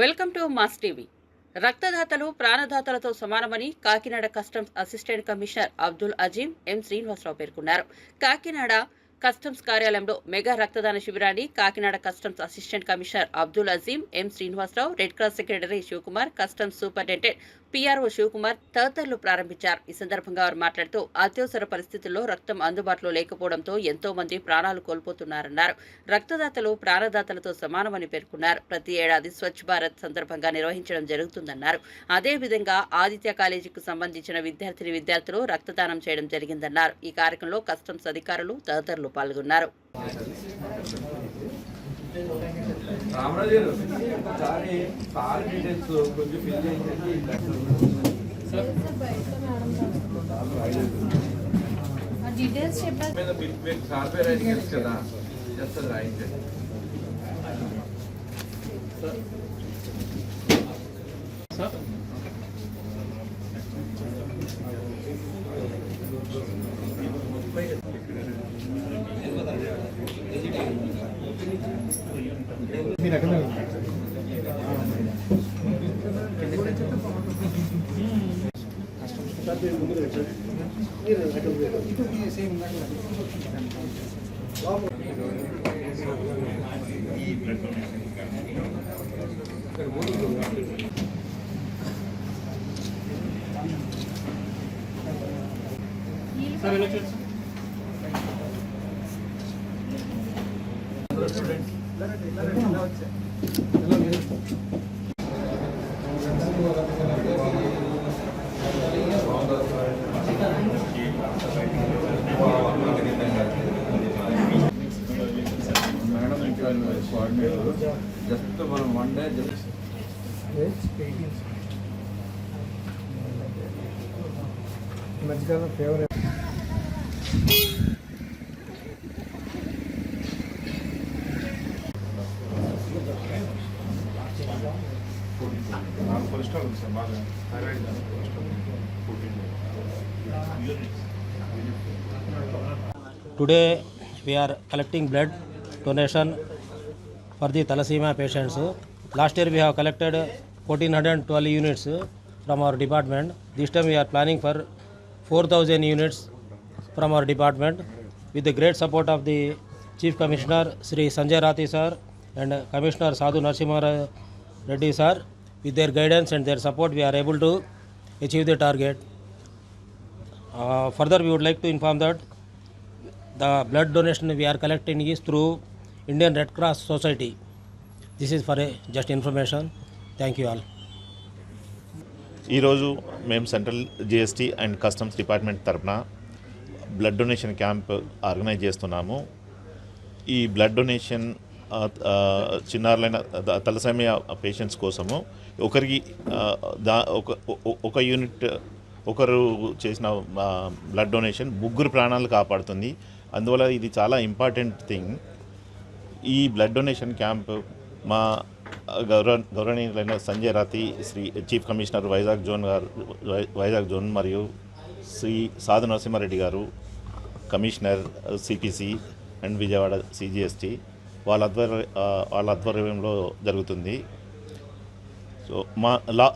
Welcome to mass TV రక్తదాతలు ప్రాణదాతలతో సమానమని Kakinada customs assistant commissioner Abdul Azeem M Srinivasarao పేర్కొన్నారు కాకినాడ కస్టమ్స్ కార్యాలయంలో మెగా రక్తదాన శిబిరాన్ని Kakinada customs assistant commissioner Abdul Azeem M Srinivasarao red cross secretary Shivakumar customs superintendent PRO Shivakumar తదితరులు ప్రారంభించారు ఈ సందర్భంగా వారు మాట్లాడుతూ అత్యవసర పరిస్థితుల్లో రక్తం అందుబాటులో లేకపోవడంతో ఎంతో మంది ప్రాణాలు కోల్పోతున్నారన్నారు రక్తదాతలు ప్రాణదాతలతో సమానమని పేర్కొన్నారు ప్రతి ఏడాది స్వచ్ఛ భారత్ సందర్భంగా నిర్వహించడం జరుగుతుందన్నారు అదేవిధంగా ఆదిత్య కాలేజీకి సంబంధించిన విద్యార్థిని విద్యార్థులు రక్తదానం చేయడం జరిగిందన్నారు ఈ కార్యక్రమంలో కస్టమ్స్ అధికారులు తదితరులు పాల్గొన్నారు రామరాజు ఒకసారి కాల్ డీటెయిల్స్ కొంచెం ఫిల్ చేసి డీటెయిల్స్ చెప్పారు మీరు సార్ పేరు అడిగారు కదా జస్ట్ అది రాయించండి సార్ సార్ ఎలా చేస్తారు ఎలా ఎలా ఎలా మీరు జస్ట్ మనం వన్ డే మధ్యకాలం ఫేవరెట్ నాకు కొలెస్ట్రాల్ ఉంది సార్ బాగా thyroid cholesterol today we are collecting blood donation for the thalassemia patients. Last year we have collected 1412 units from our department. This time we are planning for 4000 units from our department with the great support of the Chief Commissioner Sri Sanjay Rathi sir and Commissioner Sadhu Narasimha Reddy sir. With their guidance and their support, we are able to achieve the target. Uh, further, we would like to inform that the blood donation we are collecting is through Indian red cross society this is for a just information thank you all ఈరోజు మేము central GST and customs department తరఫున blood donation camp organise చేస్తున్నాము ఈ blood donation చిన్నారులైన తలసమయ patients కోసము ఒకరికి దా ఒక ఒక యూనిట్ ఒకరు చేసిన బ్లడ్ డొనేషన్ ముగ్గురు ప్రాణాలు కాపాడుతుంది అందువల్ల ఇది చాలా ఇంపార్టెంట్ థింగ్ ఈ బ్లడ్ డొనేషన్ క్యాంప్ మా గౌరవ గౌరవనీయులైన Sanjay Rathi Shri chief commissioner Vizag zone గారు వైజాగ్ జోన్ మరియు శ్రీ సాధు నరసింహారెడ్డి గారు commissioner CPC and Vijayawada CGST వాళ్ళ ఆధ్వర్య వాళ్ళ ఆధ్వర్యంలో జరుగుతుంది సో మా లా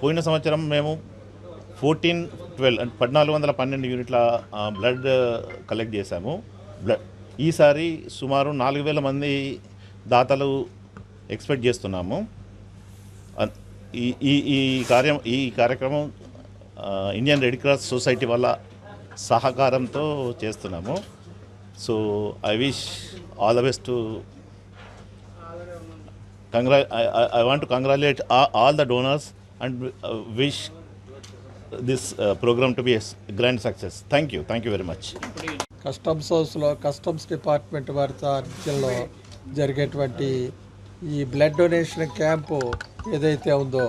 పోయిన సంవత్సరం మేము ఫోర్టీన్ ట్వెల్వ్ పద్నాలుగు వందల పన్నెండు యూనిట్ల బ్లడ్ కలెక్ట్ చేశాము బ్లడ్ ఈసారి సుమారు నాలుగు వేల మంది దాతలు ఎక్స్పెక్ట్ చేస్తున్నాము ఈ ఈ ఈ కార్యం ఈ కార్యక్రమం ఇండియన్ రెడ్ క్రాస్ సొసైటీ వల్ల సహకారంతో చేస్తున్నాము so I wish all the best to కంగ్రా I want to congratulate all the donors and wish this programme to be grand success thank you thank you very much customs హౌస్లో customs department వారి సారథ్యంలో జరిగేటువంటి ఈ blood donation camp ఏదైతే ఉందో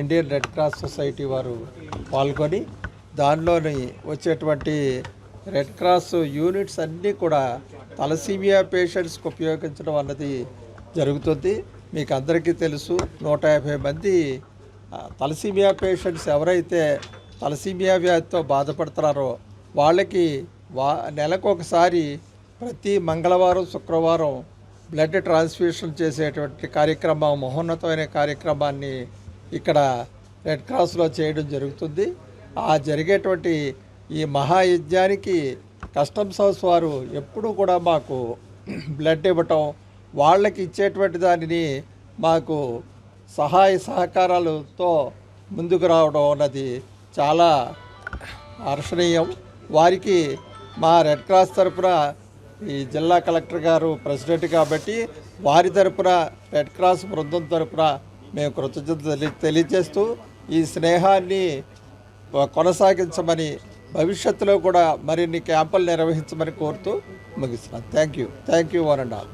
Indian red cross society వారు పాల్గొని దానిలోని వచ్చేటువంటి రెడ్ క్రాస్ యూనిట్స్ అన్నీ కూడా తలసీమియా పేషెంట్స్కి ఉపయోగించడం అన్నది జరుగుతుంది మీకు అందరికీ తెలుసు నూట యాభై మంది తలసీమియా పేషెంట్స్ ఎవరైతే తలసీమియా వ్యాధితో బాధపడుతున్నారో వాళ్ళకి వా నెలకు ఒకసారి ప్రతి మంగళవారం శుక్రవారం బ్లడ్ ట్రాన్స్ఫ్యూషన్ చేసేటువంటి కార్యక్రమం మహోన్నతమైన కార్యక్రమాన్ని ఇక్కడ రెడ్ క్రాస్లో చేయడం జరుగుతుంది ఆ జరిగేటువంటి ఈ మహాయజ్ఞానికి కస్టమ్స్ హౌస్ వారు ఎప్పుడూ కూడా మాకు బ్లడ్ ఇవ్వటం వాళ్ళకి ఇచ్చేటువంటి దానిని మాకు సహాయ సహకారాలతో ముందుకు రావడం అన్నది చాలా హర్షణీయం వారికి మా రెడ్ క్రాస్ తరఫున ఈ జిల్లా కలెక్టర్ గారు ప్రెసిడెంట్ కాబట్టి వారి తరఫున రెడ్ క్రాస్ బృందం తరఫున మేము కృతజ్ఞత తెలియజేస్తూ ఈ స్నేహాన్ని కొనసాగించమని భవిష్యత్తులో కూడా మరిన్ని క్యాంపులు నిర్వహించమని కోరుతూ ముగిస్తున్నాను thank you thank you one and all